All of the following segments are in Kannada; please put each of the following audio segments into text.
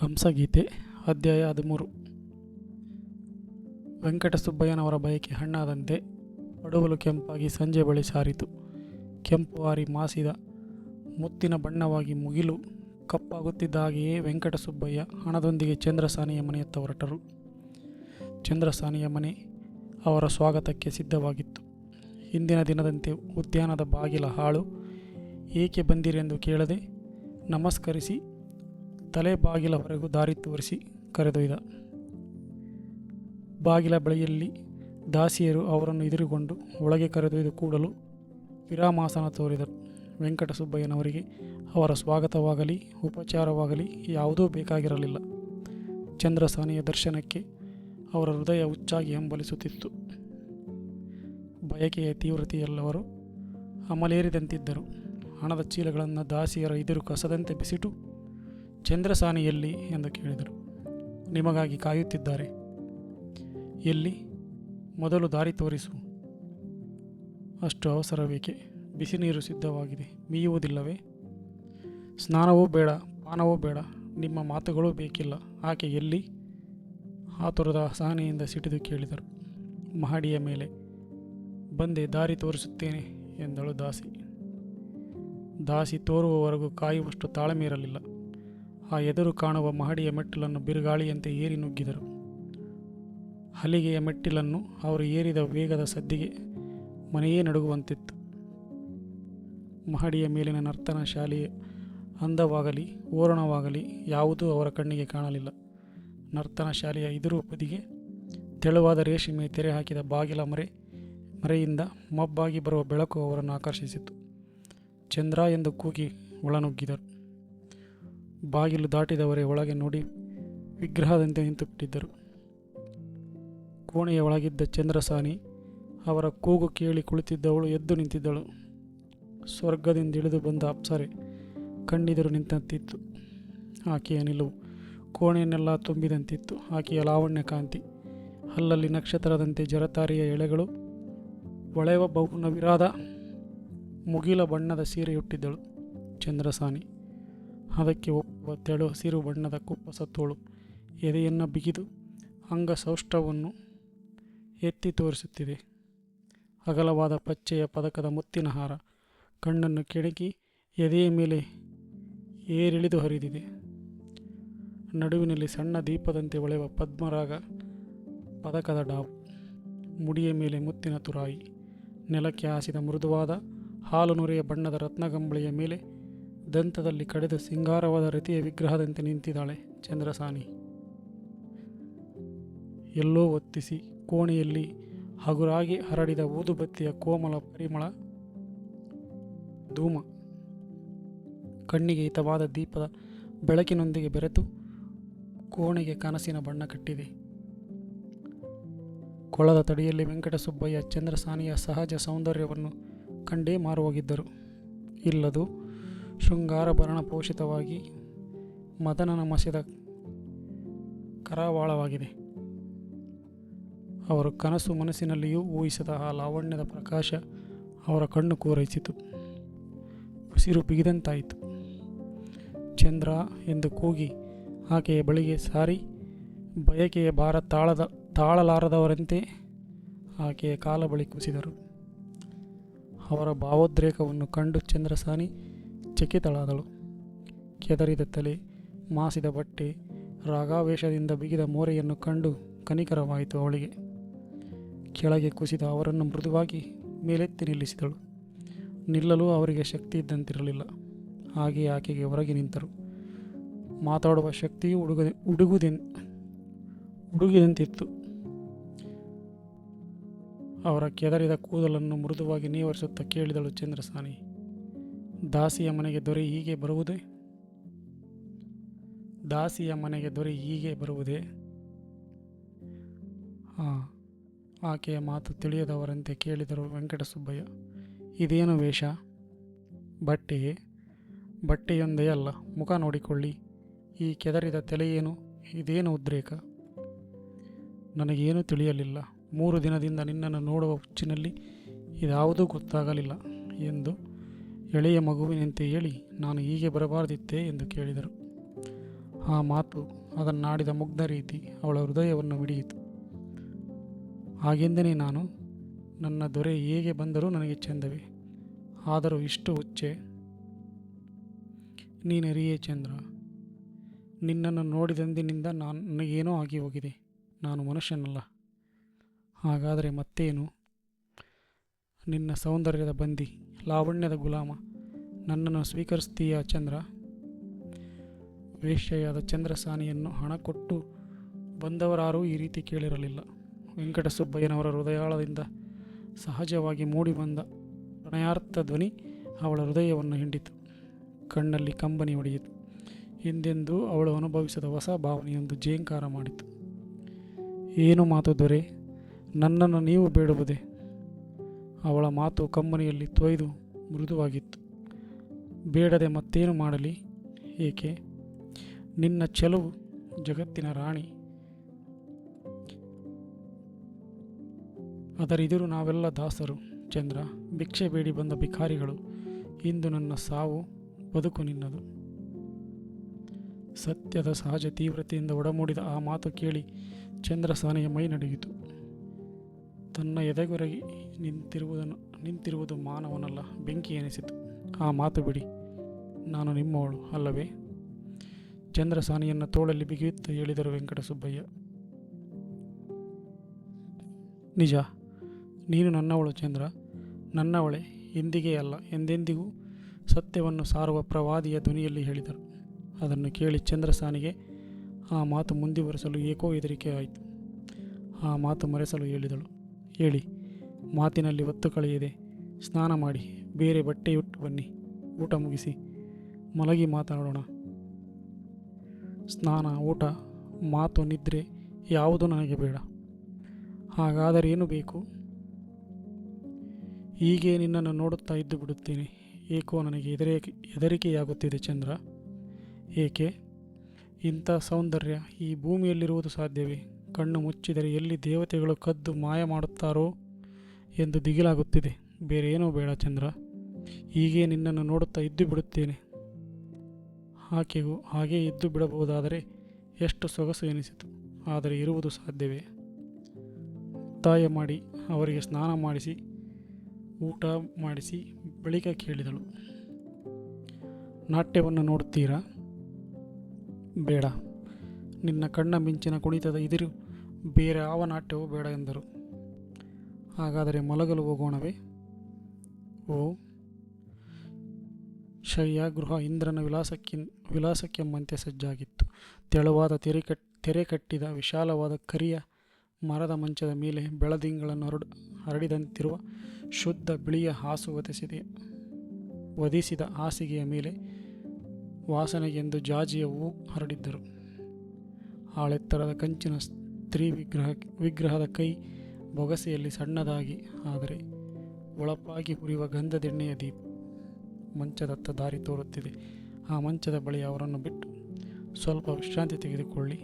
ಹಂಸಗೀತೆ, ಅಧ್ಯಾಯ ಹದಿಮೂರು. ವೆಂಕಟಸುಬ್ಬಯ್ಯನವರ ಬಯಕೆ ಹಣ್ಣಾದಂತೆ ಪಡುವಲು ಕೆಂಪಾಗಿ ಸಂಜೆ ಬಳಿ ಸಾರಿತು. ಕೆಂಪು ಹಾರಿ ಮಾಸಿದ ಮುತ್ತಿನ ಬಣ್ಣವಾಗಿ ಮುಗಿಲು ಕಪ್ಪಾಗುತ್ತಿದ್ದ ಹಾಗೆಯೇ ವೆಂಕಟಸುಬ್ಬಯ್ಯ ಹಣದೊಂದಿಗೆ ಚಂದ್ರಸಾನಿಯ ಮನೆಯತ್ತ ಹೊರಟರು. ಚಂದ್ರಸಾನಿಯ ಮನೆ ಅವರ ಸ್ವಾಗತಕ್ಕೆ ಸಿದ್ಧವಾಗಿತ್ತು. ಹಿಂದಿನ ದಿನದಂತೆ ಉದ್ಯಾನದ ಬಾಗಿಲ ಹಾಳು ಏಕೆ ಬಂದಿರೆಂದು ಕೇಳದೆ ನಮಸ್ಕರಿಸಿ ತಲೆ ಬಾಗಿಲವರೆಗೂ ದಾರಿ ತೋರಿಸಿ ಕರೆದೊಯ್ದ. ಬಾಗಿಲ ಬಳಿಯಲ್ಲಿ ದಾಸಿಯರು ಅವರನ್ನು ಎದುರುಗೊಂಡು ಒಳಗೆ ಕರೆದೊಯ್ದು ಕೂಡಲು ವಿರಾಮಾಸನ ತೋರಿದರು. ವೆಂಕಟಸುಬ್ಬಯ್ಯನವರಿಗೆ ಅವರ ಸ್ವಾಗತವಾಗಲಿ, ಉಪಚಾರವಾಗಲಿ ಯಾವುದೂ ಬೇಕಾಗಿರಲಿಲ್ಲ. ಚಂದ್ರಸಾನಿಯ ದರ್ಶನಕ್ಕೆ ಅವರ ಹೃದಯ ಹುಚ್ಚಾಗಿ ಹಂಬಲಿಸುತ್ತಿತ್ತು. ಬಯಕೆಯ ತೀವ್ರತೆಯಲ್ಲವರು ಅಮಲೇರಿದಂತಿದ್ದರು. ಹಣದ ಚೀಲಗಳನ್ನು ದಾಸಿಯರ ಎದುರು ಕಸದಂತೆ ಬಿಸಿಟು ಚಂದ್ರಸಾನಿ ಎಲ್ಲಿ ಎಂದು ಕೇಳಿದರು. ನಿಮಗಾಗಿ ಕಾಯುತ್ತಿದ್ದಾರೆ. ಎಲ್ಲಿ? ಮೊದಲು ದಾರಿ ತೋರಿಸು. ಅಷ್ಟು ಅವಸರವೇಕೆ? ಬಿಸಿ ನೀರು ಸಿದ್ಧವಾಗಿದೆ. ಮೀಯುವುದಿಲ್ಲವೇ? ಸ್ನಾನವೂ ಬೇಡ, ಪಾನವೂ ಬೇಡ. ನಿಮ್ಮ ಮಾತುಗಳೂ ಬೇಕಿಲ್ಲ. ಆಕೆ ಎಲ್ಲಿ? ಆತುರದ ಸಹನೆಯಿಂದ ಸಿಟಿದು ಕೇಳಿದರು. ಮಹಡಿಯ ಮೇಲೆ. ಬಂದೆ, ದಾರಿ ತೋರಿಸುತ್ತೇನೆ ಎಂದಳು ದಾಸಿ. ದಾಸಿ ತೋರುವವರೆಗೂ ಕಾಯುವಷ್ಟು ತಾಳ್ಮೆ ಇರಲಿಲ್ಲ. ಆ ಎದುರು ಕಾಣುವ ಮಹಡಿಯ ಮೆಟ್ಟಿಲನ್ನು ಬಿರುಗಾಳಿಯಂತೆ ಏರಿ ನುಗ್ಗಿದರು. ಹಲಿಗೆಯ ಮೆಟ್ಟಿಲನ್ನು ಅವರು ಏರಿದ ವೇಗದ ಸದ್ದಿಗೆ ಮನೆಯೇ ನಡುಗುವಂತಿತ್ತು. ಮಹಡಿಯ ಮೇಲಿನ ನರ್ತನ ಶಾಲೆಯ ಅಂದವಾಗಲಿ, ಓರಣವಾಗಲಿ ಯಾವುದೂ ಅವರ ಕಣ್ಣಿಗೆ ಕಾಣಲಿಲ್ಲ. ನರ್ತನ ಶಾಲೆಯ ಎದುರು ಬದಿಗೆ ತೆಳುವಾದ ರೇಷ್ಮೆ ತೆರೆ ಹಾಕಿದ ಬಾಗಿಲ ಮರೆ, ಮರೆಯಿಂದ ಮಬ್ಬಾಗಿ ಬರುವ ಬೆಳಕು ಅವರನ್ನು ಆಕರ್ಷಿಸಿತು. ಚಂದ್ರ ಎಂದು ಕೂಗಿ ಒಳನುಗ್ಗಿದರು. ಬಾಗಿಲು ದಾಟಿದವರೇ ಒಳಗೆ ನೋಡಿ ವಿಗ್ರಹದಂತೆ ನಿಂತುಬಿಟ್ಟಿದ್ದರು. ಕೋಣೆಯ ಒಳಗಿದ್ದ ಚಂದ್ರಸಾನಿ ಅವರ ಕೂಗು ಕೇಳಿ ಕುಳಿತಿದ್ದವಳು ಎದ್ದು ನಿಂತಿದ್ದಳು. ಸ್ವರ್ಗದಿಂದ ಇಳಿದು ಬಂದ ಅಪ್ಸರೆ ಕಣ್ಣಿದರು ನಿಂತಂತಿತ್ತು. ಆಕೆಯ ನಿಲುವು ಕೋಣೆಯನ್ನೆಲ್ಲ ತುಂಬಿದಂತಿತ್ತು. ಆಕೆಯ ಲಾವಣ್ಯ ಕಾಂತಿ ಅಲ್ಲಲ್ಲಿ ನಕ್ಷತ್ರದಂತೆ ಜರತಾರಿಯ ಎಳೆಗಳು, ಒಳೆವ ಬಹುನವಿರಾದ ಮುಗಿಲ ಬಣ್ಣದ ಸೀರೆಯುಟ್ಟಿದ್ದಳು ಚಂದ್ರಸಾನಿ. ಅದಕ್ಕೆ ಒಪ್ಪುವ ತೆಳು ಹಸಿರು ಬಣ್ಣದ ಕುಪ್ಪಸ ತೋಳು ಎದೆಯನ್ನು ಬಿಗಿದು ಅಂಗ ಸೌಷ್ಠವನ್ನು ಎತ್ತಿ ತೋರಿಸುತ್ತಿದೆ. ಅಗಲವಾದ ಪಚ್ಚೆಯ ಪದಕದ ಮುತ್ತಿನ ಹಾರ ಕಣ್ಣನ್ನು ಕೆಣಕಿ ಎದೆಯ ಮೇಲೆ ಏರಿಳಿದು ಹರಿದಿದೆ. ನಡುವಿನಲ್ಲಿ ಸಣ್ಣ ದೀಪದಂತೆ ಒಳೆಯುವ ಪದ್ಮರಾಗ ಪದಕದ ಡಾವು ಮುಡಿಯ ಮೇಲೆ ಮುತ್ತಿನ ತುರಾಯಿ. ನೆಲಕ್ಕೆ ಹಾಸಿದ ಮೃದುವಾದ ಹಾಲು ನುರೆಯ ಬಣ್ಣದ ರತ್ನಗಂಬಳಿಯ ಮೇಲೆ ದಂತದಲ್ಲಿ ಕಡೆದು ಸಿಂಗಾರವಾದ ರತಿಯ ವಿಗ್ರಹದಂತೆ ನಿಂತಿದ್ದಾಳೆ ಚಂದ್ರಸಾನಿ. ಎಲ್ಲೋ ಒತ್ತಿಸಿ ಕೋಣೆಯಲ್ಲಿ ಹಗುರಾಗಿ ಹರಡಿದ ಊದುಬತ್ತಿಯ ಕೋಮಲ ಪರಿಮಳ ಧೂಮ ಕಣ್ಣಿಗೆ ಹಿತವಾದ ದೀಪದ ಬೆಳಕಿನೊಂದಿಗೆ ಬೆರೆತು ಕೋಣೆಗೆ ಕನಸಿನ ಬಣ್ಣ ಕಟ್ಟಿದೆ. ಕೊಳದ ತಡಿಯಲ್ಲಿ ವೆಂಕಟಸುಬ್ಬಯ್ಯ ಚಂದ್ರಸಾನಿಯ ಸಹಜ ಸೌಂದರ್ಯವನ್ನು ಕಂಡೇ ಮಾರುವಾಗಿದ್ದರು ಇಲ್ಲದು ಶೃಂಗಾರಭರಣ ಪೋಷಿತವಾಗಿ ಮದನನ ನಮಸಿದ ಕರಾವಾಳವಾಗಿದೆ. ಅವರು ಕನಸು ಮನಸ್ಸಿನಲ್ಲಿಯೂ ಊಹಿಸದ ಆ ಲಾವಣ್ಯದ ಪ್ರಕಾಶ ಅವರ ಕಣ್ಣು ಕೂರೈಸಿತು. ಉಸಿರು ಬಿಗಿದಂತಾಯಿತು. ಚಂದ್ರ ಎಂದು ಕೂಗಿ ಆಕೆಯ ಬಳಿಗೆ ಸಾರಿ, ಬಯಕೆಯ ಭಾರ ತಾಳದ, ತಾಳಲಾರದವರಂತೆ ಆಕೆಯ ಕಾಲ ಬಳಿ ಕುಸಿದರು. ಅವರ ಭಾವೋದ್ರೇಕವನ್ನು ಕಂಡು ಚಂದ್ರಸಾನಿ ಚಕಿತಳಾದಳು ಕೆದರಿದ ತಲೆ, ಮಾಸಿದ ಬಟ್ಟೆ, ರಾಗಾವೇಶದಿಂದ ಬಿಗಿದ ಮೋರೆಯನ್ನು ಕಂಡು ಕನಿಕರವಾಯಿತು ಅವಳಿಗೆ. ಕೆಳಗೆ ಕುಸಿದ ಅವರನ್ನು ಮೃದುವಾಗಿ ಮೇಲೆತ್ತಿ ನಿಲ್ಲಿಸಿದಳು. ನಿಲ್ಲಲು ಅವರಿಗೆ ಶಕ್ತಿ ಇದ್ದಂತಿರಲಿಲ್ಲ ಹಾಗೆ ಆಕೆಗೆ ಹೊರಗೆ ನಿಂತರು. ಮಾತಾಡುವ ಶಕ್ತಿಯು ಹುಡುಗ ಹುಡುಗುದೆ ಹುಡುಗಿದಂತಿತ್ತು ಅವರ ಕೆದರಿದ ಕೂದಲನ್ನು ಮೃದುವಾಗಿ ನೀವರಿಸುತ್ತಾ ಕೇಳಿದಳು ಚಂದ್ರಸಾನಿ. ದಾಸಿಯ ಮನೆಗೆ ದೊರೆ ಹೀಗೆ ಬರುವುದೇ? ದಾಸಿಯ ಮನೆಗೆ ದೊರೆ ಹೀಗೆ ಬರುವುದೇ? ಹಾಂ, ಆಕೆಯ ಮಾತು ತಿಳಿಯದವರಂತೆ ಕೇಳಿದರು ವೆಂಕಟಸುಬ್ಬಯ್ಯ. ಇದೇನು ವೇಷ? ಬಟ್ಟೆ? ಬಟ್ಟೆಯೊಂದೇ ಅಲ್ಲ, ಮುಖ ನೋಡಿಕೊಳ್ಳಿ. ಈ ಕೆದರಿದ ತಲೆಯೇನು? ಇದೇನು ಉದ್ರೇಕ? ನನಗೇನೂ ತಿಳಿಯಲಿಲ್ಲ. ಮೂರು ದಿನದಿಂದ ನಿನ್ನನ್ನು ನೋಡುವ ಹುಚ್ಚಿನಲ್ಲಿ ಇದಾವುದೂ ಗೊತ್ತಾಗಲಿಲ್ಲ ಎಂದು ಎಳೆಯ ಮಗುವಿನಂತೆ ಹೇಳಿ ನಾನು ಹೀಗೆ ಬರಬಾರದಿತ್ತೆ ಎಂದು ಕೇಳಿದರು. ಆ ಮಾತು ಅದನ್ನಾಡಿದ ಮುಗ್ಧ ರೀತಿ ಅವಳ ಹೃದಯವನ್ನು ಹಿಡಿಯಿತು ಹಾಗೆಂದನೇ ನಾನು, ನನ್ನ ದೊರೆ ಹೇಗೆ ಬಂದರೂ ನನಗೆ ಚೆಂದವೇ. ಆದರೂ ಇಷ್ಟು ಹುಚ್ಚೆ. ನೀನರಿಯೇ ಚಂದ್ರ. ನಿನ್ನನ್ನು ನೋಡಿದಂದಿನಿಂದ ನಾನು, ನನಗೇನೋ ಆಗಿ ಹೋಗಿದೆ. ನಾನು ಮನುಷ್ಯನಲ್ಲ. ಹಾಗಾದರೆ ಮತ್ತೇನು? ನಿನ್ನ ಸೌಂದರ್ಯದ ಬಂದಿ, ಲಾವಣ್ಯದ ಗುಲಾಮ, ನನ್ನನ್ನು ಸ್ವೀಕರಿಸ್ತೀಯ ಚಂದ್ರ? ವೇಶ್ಯೆಯಾದ ಚಂದ್ರಸಾನಿಯನ್ನು ಹಣ ಕೊಟ್ಟು ಬಂದವರಾರೂ ಈ ರೀತಿ ಕೇಳಿರಲಿಲ್ಲ. ವೆಂಕಟಸುಬ್ಬಯ್ಯನವರ ಹೃದಯಾಳದಿಂದ ಸಹಜವಾಗಿ ಮೂಡಿಬಂದ ಪ್ರಣಯಾರ್ಥ ಧ್ವನಿ ಅವಳ ಹೃದಯವನ್ನು ಹಿಂಡಿತು. ಕಣ್ಣಲ್ಲಿ ಕಂಬನಿ ಹೊಡೆಯಿತು ಹಿಂದೆಂದು ಅವಳು ಅನುಭವಿಸಿದ ಹೊಸ ಭಾವನೆಯೊಂದು ಜೇಂಕಾರ ಮಾಡಿತು. ಏನು ಮಾತು ದೊರೆ? ನನ್ನನ್ನು ನೀವು ಬೇಡುವುದೇ? ಅವಳ ಮಾತು ಕಂಬನಿಯಲ್ಲಿ ತೊಯ್ದು ಮೃದುವಾಗಿತ್ತು. ಬೇಡದೆ ಮತ್ತೇನು ಮಾಡಲಿ? ಏಕೆ? ನಿನ್ನ ಚೆಲುವು ಜಗತ್ತಿನ ರಾಣಿ. ಅದರಿದಿರು ನಾವೆಲ್ಲ ದಾಸರು ಚಂದ್ರ. ಭಿಕ್ಷೆ ಬೇಡಿ ಬಂದ ಭಿಕಾರಿಗಳು. ಇಂದು ನನ್ನ ಸಾವು ಬದುಕು ನಿನ್ನದು. ಸತ್ಯದ ಸಹಜ ತೀವ್ರತೆಯಿಂದ ಒಡಮೂಡಿದ ಆ ಮಾತು ಕೇಳಿ ಚಂದ್ರಸಾನೆಯ ಮೈ ನಡೆಯಿತು. ತನ್ನ ಎದೆಗೊರಗಿ ನಿಂತಿರುವುದನ್ನು, ನಿಂತಿರುವುದು ಮಾನವನಲ್ಲ, ಬೆಂಕಿ ಎನಿಸಿತು. ಆ ಮಾತು ಬಿಡಿ, ನಾನು ನಿಮ್ಮವಳು ಅಲ್ಲವೇ? ಚಂದ್ರಸಾನಿಯನ್ನು ತೋಳಲ್ಲಿ ಬಿಗಿಯುತ್ತಾ ಹೇಳಿದರು ವೆಂಕಟಸುಬ್ಬಯ್ಯ. ನಿಜ, ನೀನು ನನ್ನವಳು ಚಂದ್ರ, ನನ್ನವಳೆ ಎಂದಿಗೇ ಅಲ್ಲ, ಎಂದೆಂದಿಗೂ ಸತ್ಯವನ್ನು ಸಾರುವ ಪ್ರವಾದಿಯ ಧ್ವನಿಯಲ್ಲಿ ಹೇಳಿದರು. ಅದನ್ನು ಕೇಳಿ ಚಂದ್ರಸಾನಿಗೆ ಆ ಮಾತು ಮುಂದುವರೆಸಲು ಏಕೋ ಹೆದರಿಕೆ ಆಯಿತು. ಆ ಮಾತು ಮರೆಸಲು ಹೇಳಿದಳು. ಹೇಳಿ, ಮಾತಿನಲ್ಲಿ ಒತ್ತು ಕಳೆಯದೆ, ಸ್ನಾನ ಮಾಡಿ ಬೇರೆ ಬಟ್ಟೆಯುಟ್ಟು ಬನ್ನಿ, ಊಟ ಮುಗಿಸಿ, ಮಲಗಿ ಮಾತಾಡೋಣ ಸ್ನಾನ, ಊಟ, ಮಾತು, ನಿದ್ರೆ ಯಾವುದು ನನಗೆ ಬೇಡ. ಹಾಗಾದರೆ ಏನು ಬೇಕು? ಹೀಗೆ ನಿನ್ನನ್ನು ನೋಡುತ್ತಾ ಇದ್ದು ಬಿಡುತ್ತೇನೆ. ಏಕೋ ನನಗೆ ಹೆದರಿಕೆ, ಹೆದರಿಕೆಯಾಗುತ್ತಿದೆ ಚಂದ್ರ. ಏಕೆ? ಇಂಥ ಸೌಂದರ್ಯ ಈ ಭೂಮಿಯಲ್ಲಿರುವುದು ಸಾಧ್ಯವೇ? ಕಣ್ಣು ಮುಚ್ಚಿದರೆ ಎಲ್ಲಿ ದೇವತೆಗಳು ಕದ್ದು ಮಾಯ ಮಾಡುತ್ತಾರೋ ಎಂದು ದಿಗಿಲಾಗುತ್ತಿದೆ. ಬೇರೆ ಏನೂ ಬೇಡ ಚಂದ್ರ. ಹೀಗೆ ನಿನ್ನನ್ನು ನೋಡುತ್ತಾ ಇದ್ದು ಬಿಡುತ್ತೇನೆ. ಆಕೆಗೂ ಹಾಗೇ ಇದ್ದು ಬಿಡಬಹುದಾದರೆ ಎಷ್ಟು ಸೊಗಸು ಎನಿಸಿತು. ಆದರೆ ಇರುವುದು ಸಾಧ್ಯವೇ? ಒತ್ತಾಯ ಮಾಡಿ ಅವರಿಗೆ ಸ್ನಾನ ಮಾಡಿಸಿ, ಊಟ ಮಾಡಿಸಿ ಬಳಿಕ ಕೇಳಿದಳು. ನಾಟ್ಯವನ್ನು ನೋಡುತ್ತೀರಾ? ಬೇಡ. ನಿನ್ನ ಕಣ್ಣ ಮಿಂಚಿನ ಕುಣಿತದ ಇದಿರು ಬೇರೆ ಯಾವ ನಾಟ್ಯವೂ ಬೇಡ ಎಂದರು. ಹಾಗಾದರೆ ಮಲಗಲು ಹೋಗೋಣವೇ? ಓ, ಶಯ್ಯ ಗೃಹ ಇಂದ್ರನ ವಿಲಾಸಕ್ಕೆ, ವಿಲಾಸಕ್ಕೆಂಬಂತೆ ಸಜ್ಜಾಗಿತ್ತು. ತೆಳುವಾದ ತೆರೆ ಕಟ್, ತೆರೆ ಕಟ್ಟಿದ ವಿಶಾಲವಾದ ಕರಿಯ ಮರದ ಮಂಚದ ಮೇಲೆ ಬೆಳದಿಂಗಳನ್ನು ಹರಡು, ಹರಡಿದಂತಿರುವ ಶುದ್ಧ ಬಿಳಿಯ ಹಾಸು ಒದೆಸಿದೆ. ಒದಿಸಿದ ಹಾಸಿಗೆಯ ಮೇಲೆ ವಾಸನೆಗೆಂದು ಜಾಜಿಯ ಹೂ ಹರಡಿದ್ದರು. ಆಳೆತ್ತರದ ಕಂಚಿನ ಸ್ತ್ರೀ ವಿಗ್ರಹ ವಿಗ್ರಹದ ಕೈ ಬೊಗಸೆಯಲ್ಲಿ ಸಣ್ಣದಾಗಿ, ಆದರೆ ಒಳಪಾಗಿ ಉರಿಯುವ ಗಂಧದೆಣ್ಣೆಯ ದೀಪ ಮಂಚದತ್ತ ದಾರಿ ತೋರುತ್ತಿದೆ. ಆ ಮಂಚದ ಬಳಿ ಅವರನ್ನು ಬಿಟ್ಟು ಸ್ವಲ್ಪ ವಿಶ್ರಾಂತಿ ತೆಗೆದುಕೊಳ್ಳಿ.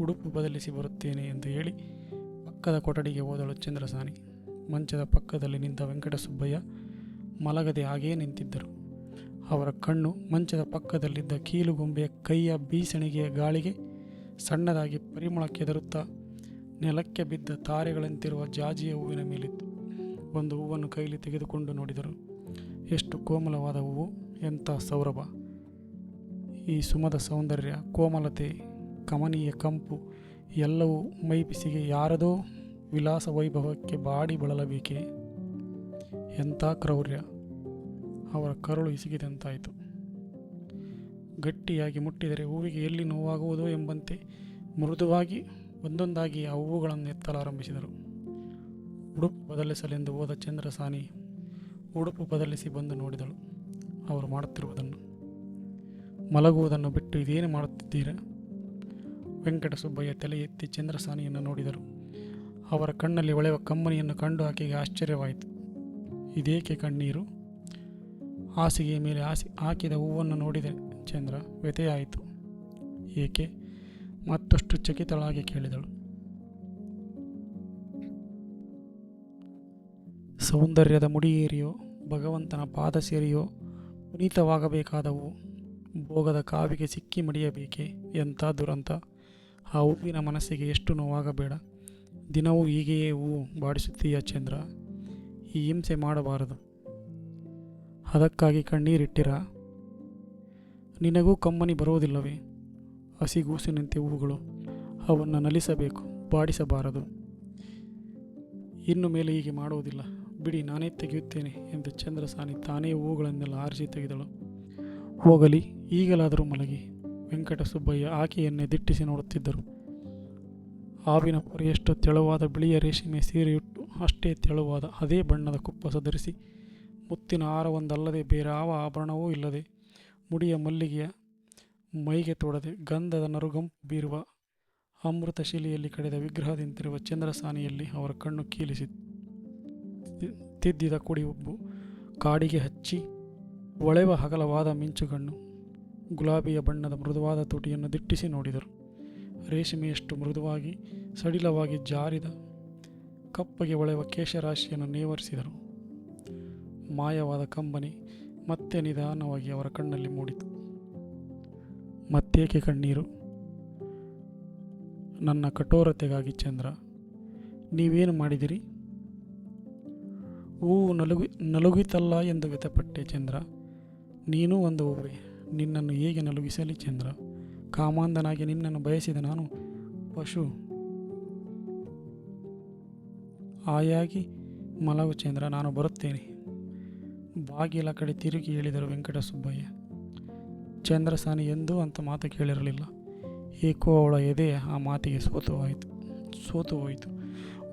ಉಡುಪು ಬದಲಿಸಿ ಬರುತ್ತೇನೆ ಎಂದು ಹೇಳಿ ಪಕ್ಕದ ಕೊಠಡಿಗೆ ಹೋದಳು ಚಂದ್ರಸಾನಿ. ಮಂಚದ ಪಕ್ಕದಲ್ಲಿ ನಿಂತ ವೆಂಕಟಸುಬ್ಬಯ್ಯ ಮಲಗದೆ ಹಾಗೇ ನಿಂತಿದ್ದರು. ಅವರ ಕಣ್ಣು ಮಂಚದ ಪಕ್ಕದಲ್ಲಿದ್ದ ಕೀಲುಗೊಂಬೆಯ ಕೈಯ ಬೀಸಣಿಗೆಯ ಗಾಳಿಗೆ ಸಣ್ಣದಾಗಿ ಪರಿಮಳ ಕೆದರುತ್ತಾ ನೆಲಕ್ಕೆ ಬಿದ್ದ ತಾರೆಗಳಂತಿರುವ ಜಾಜಿಯ ಹೂವಿನ ಮೇಲಿತ್ತು. ಒಂದು ಹೂವನ್ನು ಕೈಲಿ ತೆಗೆದುಕೊಂಡು ನೋಡಿದರು. ಎಷ್ಟು ಕೋಮಲವಾದ ಹೂವು, ಎಂಥ ಸೌರಭ. ಈ ಸುಮದ ಸೌಂದರ್ಯ, ಕೋಮಲತೆ, ಕಮನೀಯ ಕಂಪು, ಎಲ್ಲವೂ ಮೈ ಬಿಸಿಗೆ ಯಾರದೋ ವಿಲಾಸ ವೈಭವಕ್ಕೆ ಬಾಡಿ ಬಳಲಬೇಕೆ? ಎಂಥ ಕ್ರೌರ್ಯ. ಅವರ ಕರುಳು ಇಸಿಗಿದಂತಾಯಿತು ಗಟ್ಟಿಯಾಗಿ ಮುಟ್ಟಿದರೆ ಹೂವಿಗೆ ಎಲ್ಲಿ ನೋವಾಗುವುದೋ ಎಂಬಂತೆ ಮೃದುವಾಗಿ ಒಂದೊಂದಾಗಿ ಆ ಹೂವುಗಳನ್ನು ಎತ್ತಲಾರಂಭಿಸಿದರು. ಉಡುಪು ಬದಲಿಸಲೆಂದು ಹೋದ ಚಂದ್ರಸಾನಿ ಉಡುಪು ಬದಲಿಸಿ ಬಂದು ನೋಡಿದಳು. ಅವರು ಮಾಡುತ್ತಿರುವುದನ್ನು ಮಲಗುವುದನ್ನು ಬಿಟ್ಟು ಇದೇನು ಮಾಡುತ್ತಿದ್ದೀರಾ? ವೆಂಕಟಸುಬ್ಬಯ್ಯ ತಲೆ ಎತ್ತಿ ಚಂದ್ರಸಾನಿಯನ್ನು ನೋಡಿದರು. ಅವರ ಕಣ್ಣಲ್ಲಿ ಹೊಳೆವ ಕಮ್ಮನಿಯನ್ನು ಕಂಡು ಆಕೆಗೆ ಆಶ್ಚರ್ಯವಾಯಿತು. ಇದೇಕೆ ಕಣ್ಣೀರು? ಹಾಸಿಗೆಯ ಮೇಲೆ ಹಾಸಿ ಹಾಕಿದ ಹೂವನ್ನು ನೋಡಿದ ಚಂದ್ರ ವ್ಯಥೆಯಾಯಿತು. ಏಕೆ? ಮತ್ತಷ್ಟು ಚಕಿತಳಾಗಿ ಕೇಳಿದಳು. ಸೌಂದರ್ಯದ ಮುಡಿಯೇರಿಯೋ, ಭಗವಂತನ ಪಾದ ಸೇರಿಯೋ, ಪುನೀತವಾಗಬೇಕಾದವು. ಭೋಗದ ಕಾವಿಗೆ ಸಿಕ್ಕಿ ಮಡಿಯಬೇಕೆ? ಎಂಥ ದುರಂತ. ಆ ಹೂವಿನ ಮನಸ್ಸಿಗೆ ಎಷ್ಟು ನೋವಾಗಬೇಡ. ದಿನವೂ ಹೀಗೆಯೇ ಹೂವು ಬಾಡಿಸುತ್ತೀಯ ಚಂದ್ರ. ಈ ಹಿಂಸೆ ಮಾಡಬಾರದು. ಅದಕ್ಕಾಗಿ ಕಣ್ಣೀರಿಟ್ಟಿರ? ನಿನಗೂ ಕಮ್ಮನಿ ಬರುವುದಿಲ್ಲವೇ ಹಸಿಗೂಸಿನಂತೆ ಹೂವುಗಳು ಅವನ್ನು ನಲಿಸಬೇಕು, ಬಾಡಿಸಬಾರದು. ಇನ್ನು ಮೇಲೆ ಹೀಗೆ ಮಾಡುವುದಿಲ್ಲ ಬಿಡಿ, ನಾನೇ ತೆಗೆಯುತ್ತೇನೆ ಎಂದು ಚಂದ್ರಸಾನಿ ತಾನೇ ಹೂವುಗಳನ್ನೆಲ್ಲ ಆರಿಸಿ ತೆಗೆದಳು. ಹೋಗಲಿ, ಈಗಲಾದರೂ ಮಲಗಿ. ವೆಂಕಟಸುಬ್ಬಯ್ಯ ಆಕೆಯನ್ನೇ ದಿಟ್ಟಿಸಿ ನೋಡುತ್ತಿದ್ದರು. ಆವಿನ ಪೊರೆಯಷ್ಟು ತೆಳುವಾದ ಬಿಳಿಯ ರೇಷ್ಮೆ ಸೀರೆಯುಟ್ಟು ಅಷ್ಟೇ ತೆಳುವಾದ ಅದೇ ಬಣ್ಣದ ಕುಪ್ಪಸ ಧರಿಸಿ ಮುತ್ತಿನ ಹಾರವೊಂದಲ್ಲದೆ ಬೇರಾವ ಆಭರಣವೂ ಇಲ್ಲದೆ ಮುಡಿಯ ಮಲ್ಲಿಗೆಯ ಮೈಗೆ ತೊಡದೆ ಗಂಧದ ನರುಗಂಪು ಬೀರುವ ಅಮೃತ ಶಿಲೆಯಲ್ಲಿ ಕಡೆದ ವಿಗ್ರಹದಿಂತಿರುವ ಚಂದ್ರಸಾನಿಯಲ್ಲಿ ಅವರ ಕಣ್ಣು ಕೀಲಿಸಿ ತಿದ್ದಿದ ಕುಡಿ ಉಬ್ಬು ಕಾಡಿಗೆ ಹಚ್ಚಿ ಒಳೆವ ಹಗಲವಾದ ಮಿಂಚುಗಣ್ಣು ಗುಲಾಬಿಯ ಬಣ್ಣದ ಮೃದುವಾದ ತುಟಿಯನ್ನು ದಿಟ್ಟಿಸಿ ನೋಡಿದರು. ರೇಷ್ಮೆಯಷ್ಟು ಮೃದುವಾಗಿ ಸಡಿಲವಾಗಿ ಜಾರಿದ ಕಪ್ಪಗೆ ಒಳೆವ ಕೇಶರಾಶಿಯನ್ನು ನೇವರಿಸಿದರು. ಮಾಯವಾದ ಕಂಬನಿ ಮತ್ತೆ ನಿಧಾನವಾಗಿ ಅವರ ಕಣ್ಣಲ್ಲಿ ಮೂಡಿತು. ಮತ್ತೇಕೆ ಕಣ್ಣೀರು? ನನ್ನ ಕಠೋರತೆಗಾಗಿ ಚಂದ್ರ, ನೀವೇನು ಮಾಡಿದಿರಿ? ಹೂವು ನಲುಗಿ, ನಲುಗಿತಲ್ಲ ಎಂದು ವ್ಯಥಪಟ್ಟೆ ಚಂದ್ರ, ನೀನೂ ಒಂದು ಹೂವೆ ನಿನ್ನನ್ನು ಹೇಗೆ ನಲುಗಿಸಲಿ ಚಂದ್ರ? ಕಾಮಾಂಧನಾಗಿ ನಿನ್ನನ್ನು ಬಯಸಿದ ನಾನು ಪಶು. ಆಯಾಗಿ ಮಲಗು ಚಂದ್ರ, ನಾನು ಬರುತ್ತೇನೆ. ಬಾಗಿಲ ಕಡೆ ತಿರುಗಿ ಹೇಳಿದರು ವೆಂಕಟಸುಬ್ಬಯ್ಯ. ಚಂದ್ರಸಾನಿ ಎಂದೂ ಅಂತ ಮಾತು ಕೇಳಿರಲಿಲ್ಲ. ಏಕೋ ಅವಳ ಎದೆ ಆ ಮಾತಿಗೆ ಸೋತು ಹೋಯಿತು ಸೋತು ಹೋಯಿತು.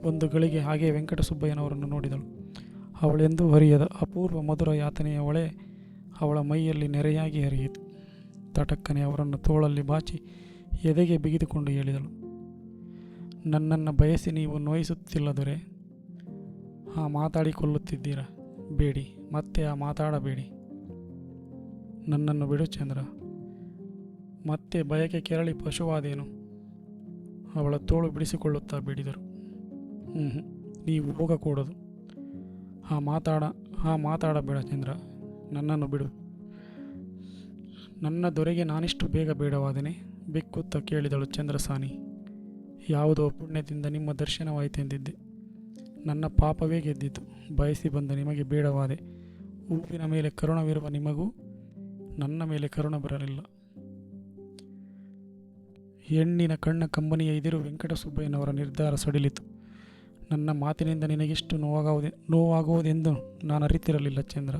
ಒಂದು ಗಳಿಗೆ ಹಾಗೆ ವೆಂಕಟಸುಬ್ಬಯ್ಯನವರನ್ನು ನೋಡಿದಳು. ಅವಳೆಂದೂ ಹರಿಯದ ಅಪೂರ್ವ ಮಧುರ ಯಾತನೆಯ ಒಳೆ ಅವಳ ಮೈಯಲ್ಲಿ ನೆರೆಯಾಗಿ ಹರಿಯಿತು. ತಟಕ್ಕನೆ ಅವರನ್ನು ತೋಳಲ್ಲಿ ಬಾಚಿ ಎದೆಗೆ ಬಿಗಿದುಕೊಂಡು ಹೇಳಿದಳು, ನನ್ನನ್ನು ಬಯಸಿ ನೀವು ನೋಯಿಸುತ್ತಿಲ್ಲದರೆ, ಆ ಮಾತಾಡಿಕೊಳ್ಳುತ್ತಿದ್ದೀರಾ? ಬೇಡಿ, ಮತ್ತೆ ಆ ಮಾತಾಡಬೇಡಿ. ನನ್ನನ್ನು ಬಿಡು ಚಂದ್ರ. ಮತ್ತೆ ಬಯಕೆ ಕೆರಳಿ ಪಶುವಾದೇನು? ಅವಳ ತೋಳು ಬಿಡಿಸಿಕೊಳ್ಳುತ್ತಾ ಬಿಡಿದರು. ಹ್ಞೂ ನೀವು ಹೋಗಕೂಡದು. ಆ ಮಾತಾಡ, ಆ ಮಾತಾಡಬೇಡ ಚಂದ್ರ. ನನ್ನನ್ನು ಬಿಡು. ನನ್ನ ದೊರೆಗೆ ನಾನಿಷ್ಟು ಬೇಗ ಬೇಡವಾದನೆ, ಬೆಕ್ಕುತ್ತ ಕೇಳಿದಳು ಚಂದ್ರಸಾನಿ. ಯಾವುದೋ ಪುಣ್ಯದಿಂದ ನಿಮ್ಮ ದರ್ಶನವಾಯಿತೆಂದಿದ್ದೆ. ನನ್ನ ಪಾಪವೇ ಗೆದ್ದಿತು. ಬಯಸಿ ಬಂದ ನಿಮಗೆ ಬೇಡವಾದೆ. ಉಪ್ಪಿನ ಮೇಲೆ ಕರುಣವಿರುವ ನಿಮಗೂ ನನ್ನ ಮೇಲೆ ಕರುಣ ಬರಲಿಲ್ಲ. ಹೆಣ್ಣಿನ ಕಣ್ಣ ಕಂಬನಿಯ ಎದುರು ವೆಂಕಟಸುಬ್ಬಯ್ಯನವರ ನಿರ್ಧಾರ ಸಡಿಲಿತು. ನನ್ನ ಮಾತಿನಿಂದ ನಿನಗಿಷ್ಟು ನೋವಾಗುವುದೆ ನೋವಾಗುವುದೆಂದು ನಾನು ಅರಿತಿರಲಿಲ್ಲ ಚಂದ್ರ.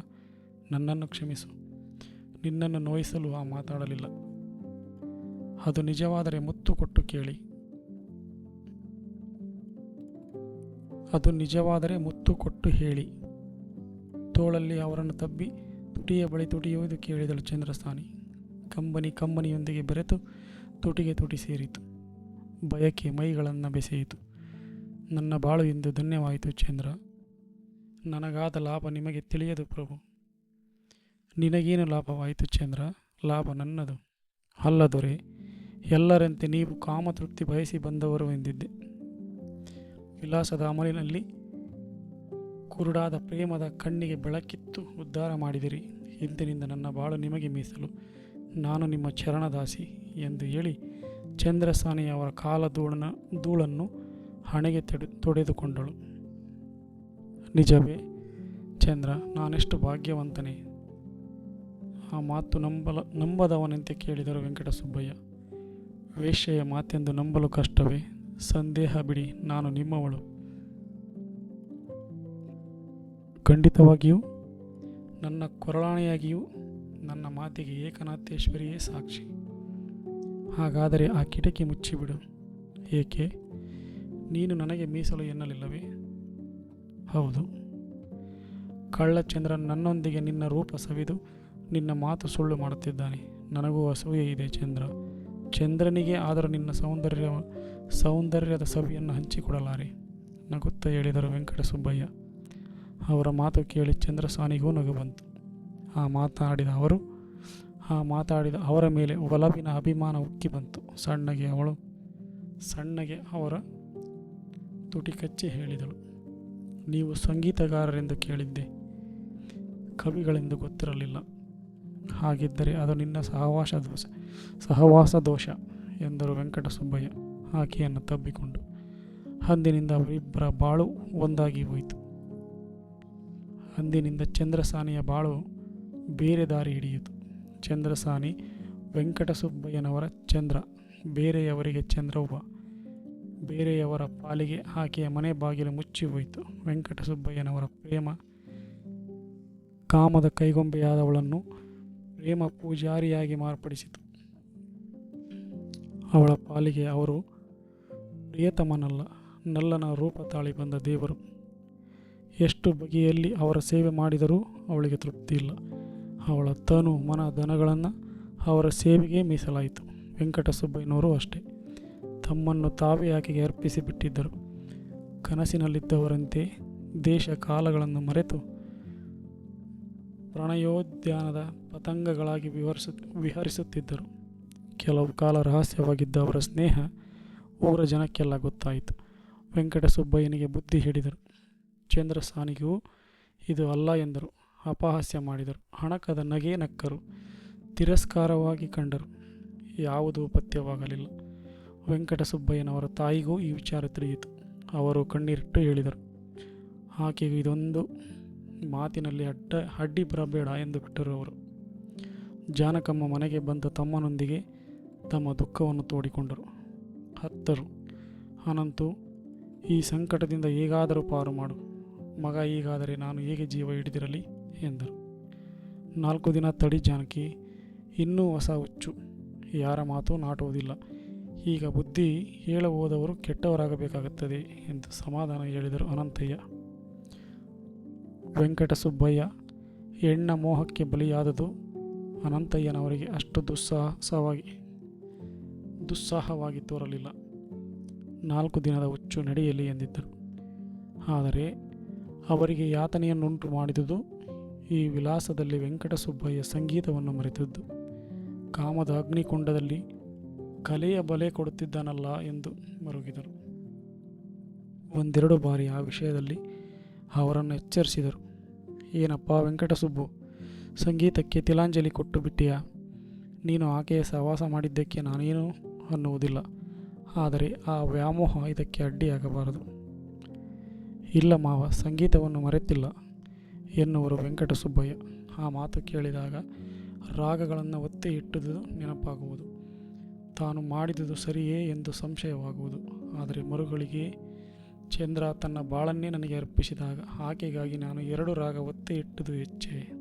ನನ್ನನ್ನು ಕ್ಷಮಿಸು. ನಿನ್ನನ್ನು ನೋಯಿಸಲು ಆ ಮಾತಾಡಲಿಲ್ಲ. ಅದು ನಿಜವಾದರೆ ಮುತ್ತು ಕೊಟ್ಟು ಕೇಳಿ. ಅದು ನಿಜವಾದರೆ ಮುತ್ತು ಕೊಟ್ಟು ಹೇಳಿ. ತೋಳಲ್ಲಿ ಅವರನ್ನು ತಬ್ಬಿ ತುಟಿಯ ಬಳಿ ತುಟಿಯುವುದು ಕೇಳಿದಳು ಚಂದ್ರಸ್ಥಾನಿ ಕಂಬನಿ ಕಂಬನಿಯೊಂದಿಗೆ ಬೆರೆತು ತುಟಿಗೆ ತುಟಿ ಸೇರಿತು. ಬಯಕೆ ಮೈಗಳನ್ನು ಬೆಸೆಯಿತು. ನನ್ನ ಬಾಳು ಎಂದು ಧನ್ಯವಾಯಿತು ಚಂದ್ರ. ನನಗಾದ ಲಾಭ ನಿಮಗೆ ತಿಳಿಯದು ಪ್ರಭು. ನಿನಗೇನು ಲಾಭವಾಯಿತು ಚಂದ್ರ? ಲಾಭ ನನ್ನದು. ಅಲ್ಲ ದೊರೆ, ಎಲ್ಲರಂತೆ ನೀವು ಕಾಮತೃಪ್ತಿ ಬಯಸಿ ಬಂದವರು ಎಂದಿದ್ದೆ. ವಿಲಾಸದ ಅಮಲಿನಲ್ಲಿ ಕುರುಡಾದ ಪ್ರೇಮದ ಕಣ್ಣಿಗೆ ಬೆಳಕಿತ್ತು ಉದ್ಧಾರ ಮಾಡಿದಿರಿ. ಇಂದಿನಿಂದ ನನ್ನ ಬಾಳು ನಿಮಗೆ ಮೀಸಲು. ನಾನು ನಿಮ್ಮ ಚರಣದಾಸಿ ಎಂದು ಹೇಳಿ ಚಂದ್ರಸಾನಿಯವರ ಕಾಲ ಧೂಳನ ಧೂಳನ್ನು ಹಣೆಗೆ ತೆಡೆ ತೊಡೆದುಕೊಂಡಳು. ನಿಜವೇ ಚಂದ್ರ, ನಾನೆಷ್ಟು ಭಾಗ್ಯವಂತನೇ. ಆ ಮಾತು ನಂಬಲ ನಂಬದವನಂತೆ ಕೇಳಿದರು ವೆಂಕಟಸುಬ್ಬಯ್ಯ. ವೇಶ್ಯೆಯ ಮಾತೆಂದು ನಂಬಲು ಕಷ್ಟವೇ? ಸಂದೇಹ ಬಿಡಿ, ನಾನು ನಿಮ್ಮವಳು. ಖಂಡಿತವಾಗಿಯೂ, ನನ್ನ ಕೊರಳಾಣೆಯಾಗಿಯೂ ನನ್ನ ಮಾತಿಗೆ ಏಕನಾಥೇಶ್ವರಿಯೇ ಸಾಕ್ಷಿ. ಹಾಗಾದರೆ ಆ ಕಿಟಕಿ ಮುಚ್ಚಿಬಿಡು. ಏಕೆ? ನೀನು ನನಗೆ ಮೀಸಲು ಎನ್ನಲಿಲ್ಲವೇ? ಹೌದು. ಕಳ್ಳಚಂದ್ರ ನನ್ನೊಂದಿಗೆ ನಿನ್ನ ರೂಪ ಸವಿದು ನಿನ್ನ ಮಾತು ಸುಳ್ಳು ಮಾಡುತ್ತಿದ್ದಾನೆ. ನನಗೂ ಅಸೂಯೆ ಇದೆ ಚಂದ್ರ. ಚಂದ್ರನಿಗೆ ಆದರೂ ನಿನ್ನ ಸೌಂದರ್ಯ ಸೌಂದರ್ಯದ ಸವಿಯನ್ನು ಹಂಚಿಕೊಡಲಾರೆ. ನಗುತ್ತಾ ಹೇಳಿದರು ವೆಂಕಟಸುಬ್ಬಯ್ಯ. ಅವರ ಮಾತು ಕೇಳಿ ಚಂದ್ರಸಾನಿಗೂ ನಗು ಬಂತು ಆ ಮಾತನಾಡಿದ ಅವರು, ಆ ಮಾತಾಡಿದ ಅವರ ಮೇಲೆ ಒಲವಿನ ಅಭಿಮಾನ ಉಕ್ಕಿ ಬಂತು. ಸಣ್ಣಗೆ ಅವಳು, ಸಣ್ಣಗೆ ಅವರ ತುಟಿ ಕಚ್ಚಿ ಹೇಳಿದಳು. ನೀವು ಸಂಗೀತಗಾರರೆಂದು ಕೇಳಿದ್ದೆ. ಕವಿಗಳೆಂದು ಗೊತ್ತಿರಲಿಲ್ಲ. ಹಾಗಿದ್ದರೆ ಅದು ನಿನ್ನ ಸಹವಾಸ ದೋಷ ಸಹವಾಸ ದೋಷ ಎಂದರು ವೆಂಕಟಸುಬ್ಬಯ್ಯ. ಆಕೆಯನ್ನು ತಬ್ಬಿಕೊಂಡು ಅಂದಿನಿಂದ ಅವರಿಬ್ಬರ ಬಾಳು ಒಂದಾಗಿ ಹೋಯಿತು. ಅಂದಿನಿಂದ ಚಂದ್ರಸಾನಿಯ ಬಾಳು ಬೇರೆ ದಾರಿ ಹಿಡಿಯಿತು. ಚಂದ್ರಸಾನಿ ವೆಂಕಟಸುಬ್ಬಯ್ಯನವರ ಚಂದ್ರ, ಬೇರೆಯವರಿಗೆ ಚಂದ್ರವ್ವ, ಬೇರೆಯವರ ಪಾಲಿಗೆ ಆಕೆಯ ಮನೆ ಬಾಗಿಲು ಮುಚ್ಚಿ ಹೋಯಿತು. ವೆಂಕಟಸುಬ್ಬಯ್ಯನವರ ಪ್ರೇಮ, ಕಾಮದ ಕೈಗೊಂಬೆಯಾದವಳನ್ನು ಪ್ರೇಮ ಪೂಜಾರಿಯಾಗಿ ಮಾರ್ಪಡಿಸಿತು. ಅವಳ ಪಾಲಿಗೆ ಅವರು ಪ್ರಿಯತಮನಲ್ಲ, ನಲ್ಲನ ರೂಪ ತಾಳಿ ಬಂದ ದೇವರು. ಎಷ್ಟು ಬಗೆಯಲ್ಲಿ ಅವರ ಸೇವೆ ಮಾಡಿದರೂ ಅವಳಿಗೆ ತೃಪ್ತಿ ಇಲ್ಲ. ಅವಳ ತನು ಮನ ಧನಗಳನ್ನು ಅವರ ಸೇವೆಗೆ ಮೀಸಲಾಯಿತು. ವೆಂಕಟಸುಬ್ಬಯ್ಯನವರು ಅಷ್ಟೇ. ತಮ್ಮನ್ನು ತಾವೇ ಆಕೆಗೆ ಅರ್ಪಿಸಿ ಬಿಟ್ಟಿದ್ದರು. ಕನಸಿನಲ್ಲಿದ್ದವರಂತೆ ದೇಶ ಕಾಲಗಳನ್ನು ಮರೆತು ಪ್ರಣಯೋದ್ಯಾನದ ಪತಂಗಗಳಾಗಿ ವಿವರಿಸು, ವಿಹರಿಸುತ್ತಿದ್ದರು. ಕೆಲವು ಕಾಲ ರಹಸ್ಯವಾಗಿದ್ದ ಅವರ ಸ್ನೇಹ ಊರ ಜನಕ್ಕೆಲ್ಲ ಗೊತ್ತಾಯಿತು. ವೆಂಕಟಸುಬ್ಬಯ್ಯನಿಗೆ ಬುದ್ಧಿ ಹೇಳಿದರು. ಚಂದ್ರಸಾನಿಗೂ ಇದು ಅಲ್ಲ ಎಂದರು. ಅಪಹಾಸ್ಯ ಮಾಡಿದರು. ಹಣಕದ ನಗೆ ನಕ್ಕರು. ತಿರಸ್ಕಾರವಾಗಿ ಕಂಡರು. ಯಾವುದೂ ಪಥ್ಯವಾಗಲಿಲ್ಲ. ವೆಂಕಟಸುಬ್ಬಯ್ಯನವರ ತಾಯಿಗೂ ಈ ವಿಚಾರ ತಿಳಿಯಿತು. ಅವರು ಕಣ್ಣೀರಿಟ್ಟು ಹೇಳಿದರು. ಆಕೆಗೂ ಇದೊಂದು ಮಾತಿನಲ್ಲಿ ಅಡ್ಡ, ಅಡ್ಡಿ ಬರಬೇಡ ಎಂದು ಬಿಟ್ಟರು ಅವರು. ಜಾನಕಮ್ಮ ಮನೆಗೆ ಬಂದ ತಮ್ಮನೊಂದಿಗೆ ತಮ್ಮ ದುಃಖವನ್ನು ತೋಡಿಕೊಂಡರು. ಹತ್ತರು. ಅನಂತು ಈ ಸಂಕಟದಿಂದ ಹೇಗಾದರೂ ಪಾರು ಮಾಡು. ಮಗ, ಹೀಗಾದರೆ ನಾನು ಹೇಗೆ ಜೀವ ಹಿಡಿದಿರಲಿ? ಎಂದರು. ನಾಲ್ಕು ದಿನ ತಡಿ ಜಾನಕಿ, ಇನ್ನೂ ಹೊಸ ಹುಚ್ಚು. ಯಾರ ಮಾತು ನಾಟುವುದಿಲ್ಲ. ಈಗ ಬುದ್ಧಿ ಹೇಳ ಹೋದವರು ಕೆಟ್ಟವರಾಗಬೇಕಾಗುತ್ತದೆ ಎಂದು ಸಮಾಧಾನ ಹೇಳಿದರು ಅನಂತಯ್ಯ. ವೆಂಕಟಸುಬ್ಬಯ್ಯ ಹೆಣ್ಣ ಮೋಹಕ್ಕೆ ಬಲಿಯಾದದು ಅನಂತಯ್ಯನವರಿಗೆ ಅಷ್ಟು ದುಸ್ಸಾಹಸವಾಗಿ ದುಸ್ಸಾಹವಾಗಿ ತೋರಲಿಲ್ಲ. ನಾಲ್ಕು ದಿನದ ಹುಚ್ಚು ನಡೆಯಲಿ ಎಂದಿದ್ದರು. ಆದರೆ ಅವರಿಗೆ ಯಾತನೆಯನ್ನುಂಟು ಮಾಡಿದುದು ಈ ವಿಲಾಸದಲ್ಲಿ ವೆಂಕಟಸುಬ್ಬಯ್ಯ ಸಂಗೀತವನ್ನು ಮರೆತದ್ದು. ಕಾಮದ ಅಗ್ನಿಕುಂಡದಲ್ಲಿ ಕಲೆಯ ಬಲೆ ಕೊಡುತ್ತಿದ್ದಾನಲ್ಲ ಎಂದು ಮರುಗಿದರು. ಒಂದೆರಡು ಬಾರಿ ಆ ವಿಷಯದಲ್ಲಿ ಅವರನ್ನು ಎಚ್ಚರಿಸಿದರು. ಏನಪ್ಪ ವೆಂಕಟಸುಬ್ಬು, ಸಂಗೀತಕ್ಕೆ ತಿಲಾಂಜಲಿ ಕೊಟ್ಟು ಬಿಟ್ಟಿಯಾ? ನೀನು ಆಕೆಯ ಸಹವಾಸ ಮಾಡಿದ್ದಕ್ಕೆ ನಾನೇನು ಅನ್ನುವುದಿಲ್ಲ. ಆದರೆ ಆ ವ್ಯಾಮೋಹ ಇದಕ್ಕೆ ಅಡ್ಡಿಯಾಗಬಾರದು. ಇಲ್ಲ ಮಾವ, ಸಂಗೀತವನ್ನು ಮರೆತಿಲ್ಲ, ಎನ್ನುವರು ವೆಂಕಟಸುಬ್ಬಯ್ಯ. ಆ ಮಾತು ಕೇಳಿದಾಗ ರಾಗಗಳನ್ನು ಒತ್ತಿ ಇಟ್ಟುದು ನೆನಪಾಗುವುದು. ತಾನು ಮಾಡಿದುದು ಸರಿಯೇ ಎಂದು ಸಂಶಯವಾಗುವುದು. ಆದರೆ ಮರುಗಳಿಗೆ ಚಂದ್ರ ತನ್ನ ಬಾಳನ್ನೇ ನನಗೆ ಅರ್ಪಿಸಿದಾಗ ಆಕೆಗಾಗಿ ನಾನು ಎರಡು ರಾಗ ಒತ್ತೆ ಇಟ್ಟುದು ಹೆಚ್ಚೆ.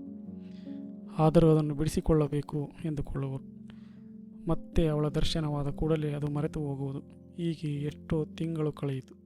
ಆದರೂ ಅದನ್ನು ಬಿಡಿಸಿಕೊಳ್ಳಬೇಕು ಎಂದುಕೊಳ್ಳುವರು. ಮತ್ತೆ ಅವಳ ದರ್ಶನವಾದ ಕೂಡಲೇ ಅದು ಮರೆತು ಹೋಗುವುದು. ಹೀಗೆ ಎಷ್ಟೋ ತಿಂಗಳು ಕಳೆಯಿತು.